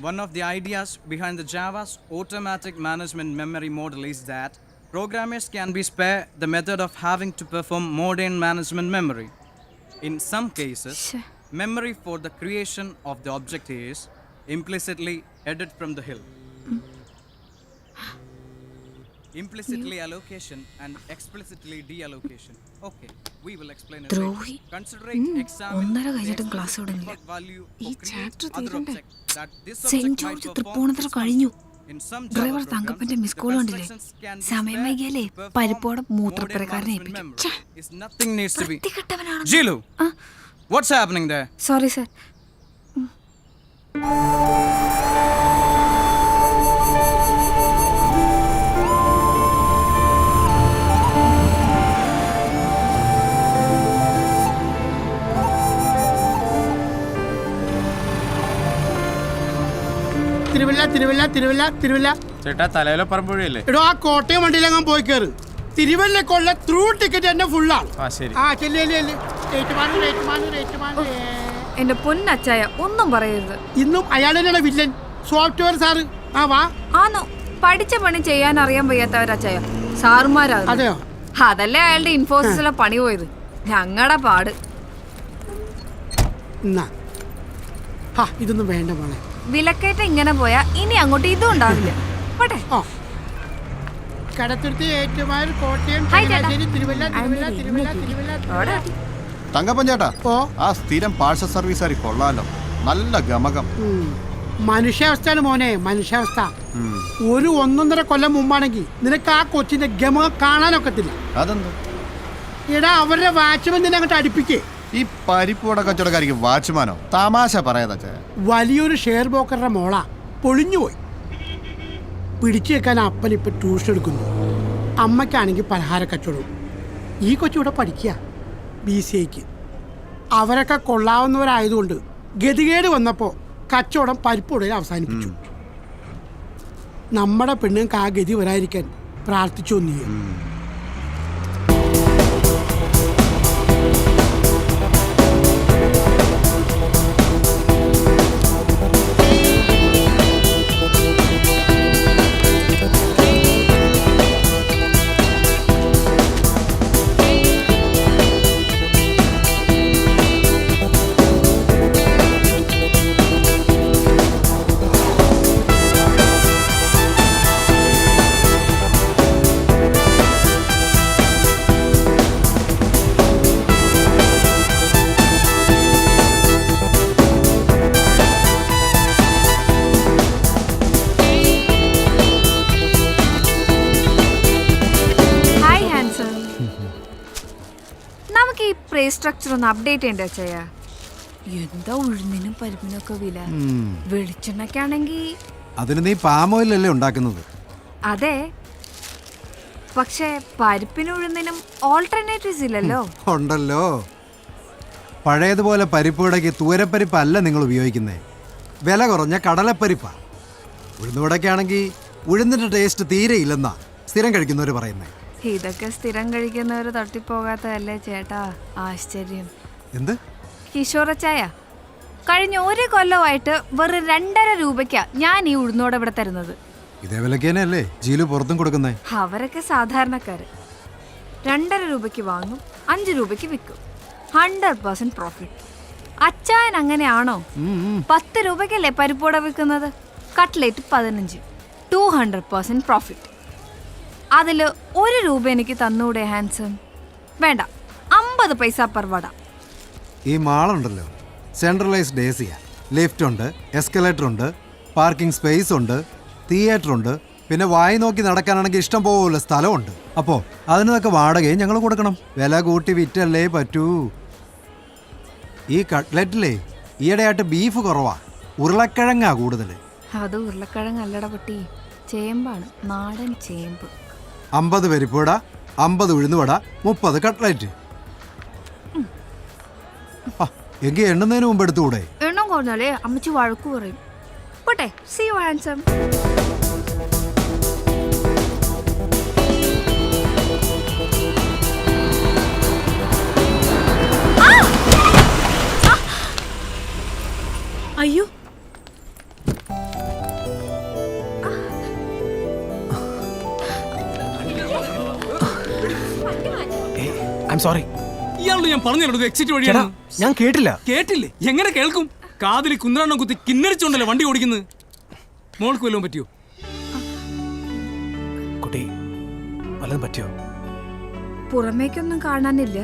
One of the ideas behind the Java's automatic management memory model is that programmers can be spared the method of having to perform modern management memory. In some cases, memory for the creation of the object is implicitly added from the hill. Mm. Implicitly allocation and explicitly deallocation. Okay, we will explain it ദ്രോഹി. Considering examine ഒന്നര the കഴിഞ്ഞിട്ടും explicit തുടങ്ങില്ല. default value ഈ chapter other തീരണ്ടേ? object that this saint object might George perform Thrippunithura കഴിഞ്ഞു. In some Java driver programs, തങ്കപ്പന്റെ miss the call കണ്ടില്ലേ constructions can be സമയം spared വൈകിയാലേ to perform പരിപ്പോടെ modern മൂത്രപ്പുരക്കാരനെ management ഏൽപ്പിക്കും. Is nothing needs to be. വൃത്തികെട്ടവനാണ് Jilu, ആ what's happening there? Sorry sir Thiruvalla Thiruvalla Thiruvalla Thiruvalla. ചേട്ടാ തലയിലെ പറമ്പുഴയല്ലേ? എടോ ആ കോട്ടയം വണ്ടിയിൽ അങ്ങ് പോയി കയറ് തിരുവല്ലക്കുള്ള ത്രൂ ടിക്കറ്റ് എന്നെ ഫുള്ളാണ് ആ ശരി. ആ ചെല്ലി ചെല്ലി ഏറ്റുമാനൂർ ഏറ്റുമാനൂർ ഏറ്റുമാനൂർ എന്റെ പൊന്നച്ചായ ഒന്നും പറയരുത്. ഇന്നും അയാൾ തന്നെയാണ് വില്ലൻ. സോഫ്റ്റ്വെയർ സാറ് ആ വാ. ആന്നോ പഠിച്ച പണി ചെയ്യാൻ അറിയാൻ വയ്യാത്തവരച്ചായ സാറുമാരാ അതെയോ? അതല്ലേ അയാളുടെ ഇൻഫോസിസിലെ പണി പോയത്. ഞങ്ങളുടെ പാട്. ഇതൊന്നും വേണ്ട മോളെ. വിലക്കയറ്റം ഇങ്ങനെ പോയാ ഇനി അങ്ങോട്ട് ഇതും ഉണ്ടാവില്ല. പോട്ടെ. കടത്തുരുത്തി കോട്ടയം ചങ്ങനാശ്ശേരി തിരുവല്ല തിരുവല്ല തിരുവല്ല തിരുവല്ല തിരുവല്ല. തങ്കപ്പൻ ചേട്ടാ ഓ. ആ സ്ഥിരം പാഴ്സൽ സർവീസുകാരി കൊള്ളാലോ. നല്ല ഗമകം. മനുഷ്യാവസ്ഥയാണ് മോനെ മനുഷ്യാവസ്ഥ. ഒരു ഒന്നൊന്നര കൊല്ലം മുമ്പാണെങ്കിൽ നിനക്ക് ആ കൊച്ചിന്റെ ഗമകം കാണാനൊക്കത്തില്ല. അതെന്താ? എടാ അവരുടെ വാച്ച്മാൻ നിന്നെ അങ്ങോട്ട് അടുപ്പിക്കേ. ഈ പരിപ്പുവട കച്ചവടക്കാരിക്ക് വാച്ച്മാനോ? തമാശ പറയാതാ വലിയൊരു ഷെയർ ബ്രോക്കറുടെ മോള പൊളിഞ്ഞുപോയി പിടിച്ചു വെക്കാൻ അപ്പൻ ഇപ്പൊ ട്യൂഷൻ എടുക്കുന്നു. അമ്മയ്ക്കാണെങ്കിൽ പലഹാര കച്ചവടവും. ഈ കൊച്ചിവിടെ പഠിക്കുക ബി സി ഐക്ക് അവരൊക്കെ കൊള്ളാവുന്നവരായതുകൊണ്ട് ഗതികേട് വന്നപ്പോൾ കച്ചവടം പരിപ്പുടയിൽ അവസാനിപ്പിച്ചു. നമ്മുടെ പെണ്ണുങ്ങൾക്ക് ആ ഗതി വരാതിരിക്കാൻ പ്രാർത്ഥിച്ചു നീ സ്ട്രക്ചർ ഒന്ന് അപ്ഡേറ്റ് ചെയ്യണ്ടേ അച്ഛയ എന്താ ഉഴുന്നിനും പരിപ്പിനൊക്കെ വില? വെളിച്ചെണ്ണയ്ക്കാണെങ്കിൽ അതിന് നീ പാമോയിലല്ലേ ഉണ്ടാക്കുന്നത്? അതെ. പക്ഷേ പരിപ്പിനും ഉഴുന്നിനും ഓൾട്ടർനേറ്റീവ്സ് ഇല്ലല്ലോ. ഉണ്ടല്ലോ. പഴയതുപോലെ പരിപ്പുവടയ്ക്ക് തൂരപ്പരിപ്പല്ല നിങ്ങൾ ഉപയോഗിക്കുന്നത് വില കുറഞ്ഞ കടലപ്പരിപ്പാ. ഉഴുന്നുവടക്കാണെങ്കിൽ ഉഴുന്നിന്റെ ടേസ്റ്റ് തീരെ ഇല്ലെന്നാ സ്ഥിരം കഴിക്കുന്നവർ പറയുന്നേ. ഇതൊക്കെ സ്ഥിരം കഴിക്കുന്നവർ തട്ടിപ്പോകാത്തതല്ലേ ചേട്ടാ? ആശ്ചര്യം. എന്ത്? കിഷോറച്ചായ കഴിഞ്ഞ ഒരു കൊല്ലമായിട്ട് വെറും രണ്ടര രൂപയ്ക്കാ ഞാൻ ഈ ഉഴുന്നോടെ ഇവിടെ തരുന്നത്. ഇതേ ജീലു പുറത്തും കൊടുക്കുന്നേ. അവരൊക്കെ സാധാരണക്കാര്. രണ്ടര രൂപയ്ക്ക് വാങ്ങും അഞ്ച് രൂപയ്ക്ക് വിൽക്കും. ഹൺഡ്രഡ് പെർസെന്റ് പ്രോഫിറ്റ് അച്ചായൻ അങ്ങനെയാണോ? പത്ത് രൂപയ്ക്കല്ലേ പരിപ്പോടെ വിൽക്കുന്നത്? കട്ട്ലേറ്റ് പതിനഞ്ച്. ടു ഹൺഡ്രഡ് പെർസെന്റ് പ്രോഫിറ്റ് അതിൽ ഒരു രൂപ എനിക്ക് തന്നൂടെ ഹാൻസം വേണ്ട അമ്പത് പൈസ പെർ വട. ഈ മാളുണ്ടല്ലോ. സെൻട്രലൈസ്ഡ് എ സിയാണ് ലിഫ്റ്റ് ഉണ്ട് എസ്കലേറ്റർ ഉണ്ട് പാർക്കിംഗ് സ്പേസ് ഉണ്ട് തിയേറ്റർ ഉണ്ട് പിന്നെ വായി നോക്കി നടക്കാനാണെങ്കിൽ ഇഷ്ടം പോകുമല്ല സ്ഥലമുണ്ട്. അപ്പോൾ അതിനൊക്കെ വാടകയും ഞങ്ങൾ കൊടുക്കണം. വില കൂട്ടി വിറ്റല്ലേ പറ്റൂ. ഈ കട്ട്ലറ്റിലേ ഈയിടെയായിട്ട് ബീഫ് കുറവാ. ഉരുളക്കിഴങ്ങാ കൂടുതൽ അത് ഉരുളക്കിഴങ്ങല്ലട പൊട്ടി. ചേമ്പാണ് നാടൻ ചേമ്പ്. അമ്പത് പരിപ്പുവട അമ്പത് ഉഴുന്നുവട മുപ്പത് കട്ട്ലറ്റ്. എങ്കിൽ എണ്ണുന്നതിന് മുമ്പ് എടുത്തുകൂടെ? എണ്ണം കുറഞ്ഞാലേ അമ്മച്ചി വഴക്കു പറയും. പോട്ടെ സി യു അയ്യോ ഐ സോറി ഇയാളോട് ഞാൻ പറഞ്ഞല്ലോ എക്സിറ്റ് വഴിയാണ്. ഞാൻ കേട്ടില്ല. കേട്ടില്ലേ? എങ്ങനെ കേൾക്കും? കാതിൽ കുന്തലെണ്ണം കുത്തി കിന്നരിച്ചോണ്ടല്ലേ വണ്ടി ഓടിക്കുന്നത്? മോൾക്ക് വല്ലതും പറ്റിയോ? കുട്ടി വല്ലതും പറ്റിയോ? പുറമേക്കൊന്നും കാണാനില്ല.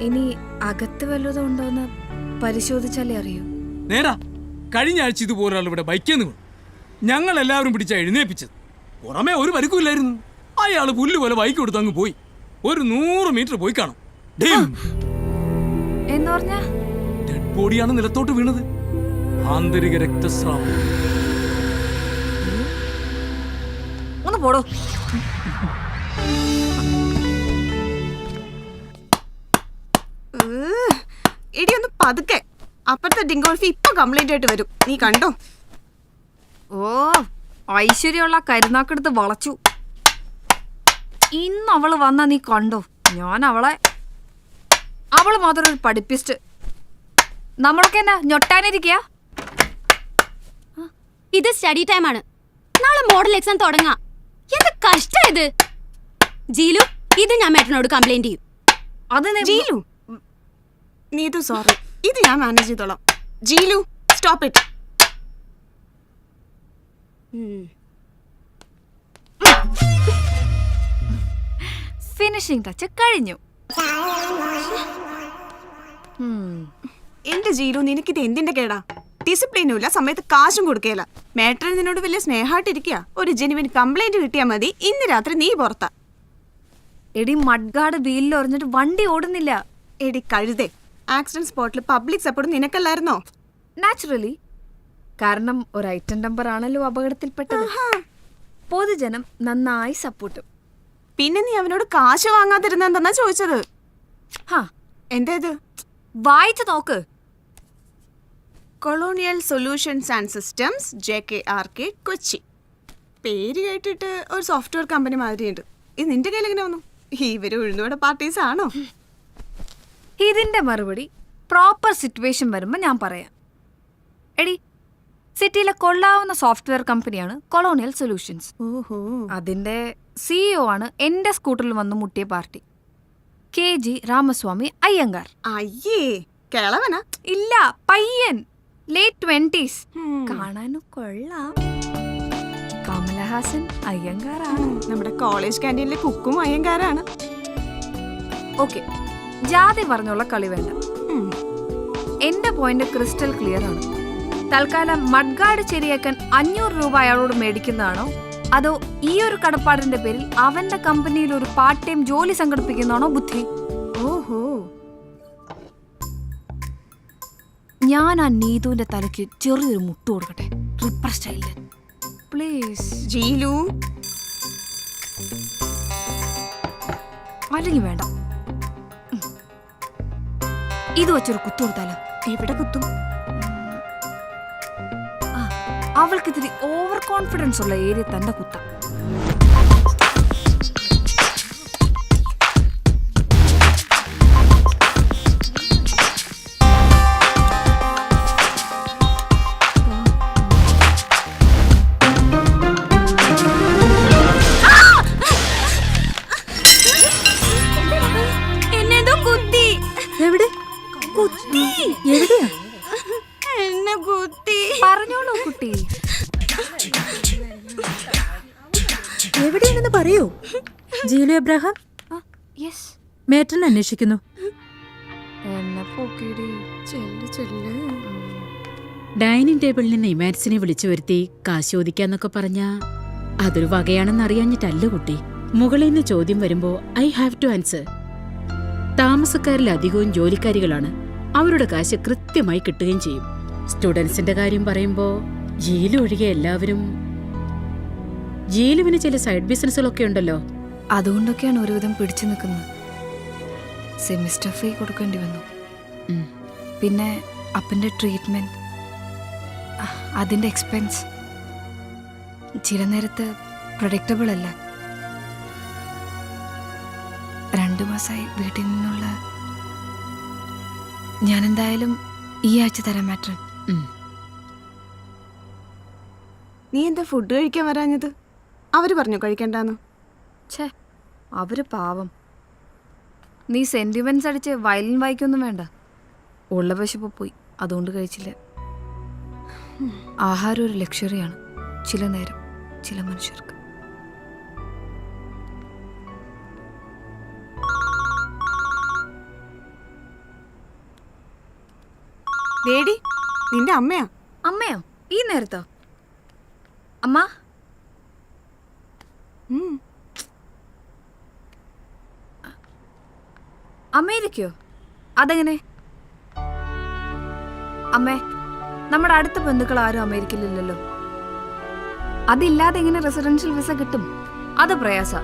ഇനി അകത്ത് വല്ലതും ഉണ്ടോന്ന് പരിശോധിച്ചാലേ അറിയൂ. നേരാ. കഴിഞ്ഞ ആഴ്ച ഇതുപോലെ ഇവിടെ ബൈക്കേന്ന് വീണു ഞങ്ങൾ എല്ലാവരും പിടിച്ച എഴുന്നേപ്പിച്ചത്. പുറമേ ഒരു പരിക്കുമില്ലായിരുന്നു അയാൾ പുല്ല് പോലെ ബൈക്ക് കൊടുത്ത് അങ്ങ് പോയി. ഒരു നൂറ് മീറ്റർ പോയി കാണും. എന്ന് പറഞ്ഞാ? ഡെഡ് ബോഡിയാണ് നിലത്തോട്ട് വീണത്. ആന്തരിക രക്തസ്രാവം. ഒന്ന് പോടോ. എടി ഒന്ന് പതുക്കെ. അപ്പുറത്തെ ഡിങ്കോൾഫി ഇപ്പൊ കംപ്ലൈന്റ് ആയിട്ട് വരും. നീ കണ്ടോ? ഓ ഐശ്വര്യമുള്ള കരുനാക്കെടുത്ത് വളച്ചു. ഇന്ന് അവൾ വന്ന നീ കണ്ടോ? ഞാൻ അവളെ അവൾ മാത്രം ഒരു പഠിപ്പിസ്റ്റ്. നമ്മളൊക്കെ എന്നാ ഞൊട്ടാനിരിക്കുക ഇത് സ്റ്റഡി ടൈം ആണ്. നാളെ മോഡൽ എക്സാം തുടങ്ങാ. എന്ത് കഷ്ടം ഇത്? ജീലു ഇത് ഞാൻ മേട്ടനോട് കംപ്ലൈന്റ് ചെയ്യും. അത് നീ- ജീലു? നീതു സോറി ഇത് ഞാൻ മാനേജ് ചെയ്തോളാം. Jilu stop it finishing touch കഴിഞ്ഞു. എന്റെ ജീലു നിനക്കിത് എന്തിന്റെ കേടാ? ഡിസിപ്ലിനും ഇല്ല സമയത്ത് കാശും കൊടുക്കേല. മേട്ടർ നിന്നോട് വലിയ സ്നേഹമായിട്ടിരിക്കുക ഒരു ജെനുവിൻ കംപ്ലൈന്റ് കിട്ടിയാൽ മതി. ഇന്ന് രാത്രി നീ പുറത്താ. എടി മഡ്ഗാർഡ് വീലിൽ ഒറിഞ്ഞിട്ട് വണ്ടി ഓടുന്നില്ല. എടി കഴുതേ. ആക്സിഡന്റ് സ്പോട്ടിൽ പബ്ലിക് സപ്പോർട്ട് നിനക്കല്ലായിരുന്നോ? നാച്ചുറലി കാരണം ഒരു ഐറ്റം നമ്പർ ആണല്ലോ അപകടത്തിൽപ്പെട്ടത്. പൊതുജനം നന്നായി സപ്പോർട്ടും പിന്നെ നീ അവനോട് കാശ് വാങ്ങാതിരുന്നെന്താ ചോദിച്ചത്? ഹാ. എന്താ ഇത് വായിച്ചു നോക്ക്. Colonial solutions and systems J K R K Kochi. പേര് കേട്ടിട്ട് ഒരു സോഫ്റ്റ്വെയർ കമ്പനി മാതിരിയുണ്ട്. ഇത് നിന്റെ കയ്യിൽ എങ്ങനെ വന്നു? ഇവർ ഉഴുന്നുവട പാർട്ടീസ് ആണോ? ഇതിന്റെ മറുപടി പ്രോപ്പർ സിറ്റുവേഷൻ വരുമ്പോൾ ഞാൻ പറയാം. എടി സിറ്റിയിലെ കൊള്ളാവുന്ന സോഫ്റ്റ്വെയർ കമ്പനിയാണ് കൊളോണിയൽ സൊല്യൂഷൻസ് ഓഹോ. അതിന്റെ സിഇഒ ആണ് എന്റെ സ്കൂട്ടറിൽ വന്ന് മുട്ടിയ party. K G Ramaswamy Iyengar. അയ്യേ കേളവന. ഇല്ല പയ്യൻ. ലേറ്റ് ട്വന്റീസ് കാണാനും കൊള്ളാം. കമലഹാസൻ അയ്യങ്കാറാണ്. നമ്മുടെ കോളേജ് ക്യാന്റീനിലെ കുക്കും അയ്യങ്കാരാണ്. ഓക്കെ ജാതി പറഞ്ഞുള്ള കളി വേണ്ട. എന്റെ പോയിന്റ് ക്രിസ്റ്റൽ ക്ലിയർ ആണ്. തൽക്കാലം മഡ്ഗാർഡ് ശരിയാക്കാൻ അഞ്ഞൂറ് രൂപ അയാളോട് മേടിക്കുന്നതാണോ? അതോ ഈ ഒരു കടപ്പാടിന്റെ പേരിൽ അവന്റെ കമ്പനിയിൽ ഒരു പാർട്ട് ടൈം ജോലി സംഘടിപ്പിക്കുന്നതാണോ ബുദ്ധി? ഓഹോ. ഞാൻ ആ നീതുവിന്റെ തലയ്ക്ക് ചെറിയൊരു മുട്ട് കൊടുക്കട്ടെ? റിപ്പർ സ്റ്റൈലിൽ പ്ലീസ് ജീലു. അല്ലെങ്കിൽ വേണ്ട. ഇത് വെച്ചൊരു കുത്തു കൊടുത്താലോ? എവിടെ കുത്തും? അവൾക്ക് ഇത്തിരി ഓവർ കോൺഫിഡൻസ് ഉള്ള ഏരിയ തന്നെ കുത്താം. യെസ്. മേട്ടൻ അന്വേഷിക്കുന്നു. ഡൈനിങ് ടേബിളിൽ നിന്ന് ഇമാൻസിനെ വിളിച്ചു വരുത്തി കാശ് ചോദിക്കാന്നൊക്കെ പറഞ്ഞ അതൊരു വകയാണെന്ന് അറിയാഞ്ഞിട്ടല്ല കുട്ടി. മുകളിൽ നിന്ന് ചോദ്യം വരുമ്പോ ഐ ഹാവ് ടു ആൻസർ. താമസക്കാരിൽ അധികവും ജോലിക്കാരികളാണ്. അവരുടെ കാശ് കൃത്യമായി കിട്ടുകയും ചെയ്യും. സ്റ്റുഡൻസിന്റെ കാര്യം പറയുമ്പോ ജീലു ഒഴികെ എല്ലാവരും ജീലുവിന് ചില സൈഡ് ബിസിനസ്സുകളൊക്കെ ഉണ്ടല്ലോ. അതുകൊണ്ടൊക്കെയാണ് ഒരുവിധം പിടിച്ചു നിൽക്കുന്നത്. സെമിസ്റ്റർ ഫീ കൊടുക്കേണ്ടി വന്നു. പിന്നെ അപ്പന്റെ ട്രീറ്റ്മെന്റ് അതിന്റെ എക്സ്പെൻസ് ചില നേരത്ത് പ്രൊഡക്റ്റബിൾ അല്ല. രണ്ടു മാസമായി വീട്ടിൽ നിന്നുള്ള ഞാൻ എന്തായാലും ഈ ആഴ്ച തരാം മാറ്റർ നീ എന്താ ഫുഡ് കഴിക്കാൻ വരാഞ്ഞത്? അവർ പറഞ്ഞു കഴിക്കണ്ടെന്ന്? ഛേ അവർ പാവം. നീ സെന്റിമെന്റ്സ് അടിച്ച് വയലിൻ വായിക്കൊന്നും വേണ്ട. ഉള്ള വിശപ്പ് പോയി അതുകൊണ്ട് കഴിച്ചില്ല. ആഹാരം ഒരു ലക്ഷറിയാണ് ചില നേരം ചില മനുഷ്യർക്ക്. നിന്റെ അമ്മയാ? അമ്മയോ? ഈ നേരത്തോ? അമ്മ? അമേരിക്കയോ? അതെങ്ങനെ? അമ്മേ നമ്മുടെ അടുത്ത ബന്ധുക്കൾ ആരും അമേരിക്കയിലില്ലല്ലോ. അതില്ലാതെ എങ്ങനെ റെസിഡൻഷ്യൽ വിസ കിട്ടും? അത് പ്രയാസ.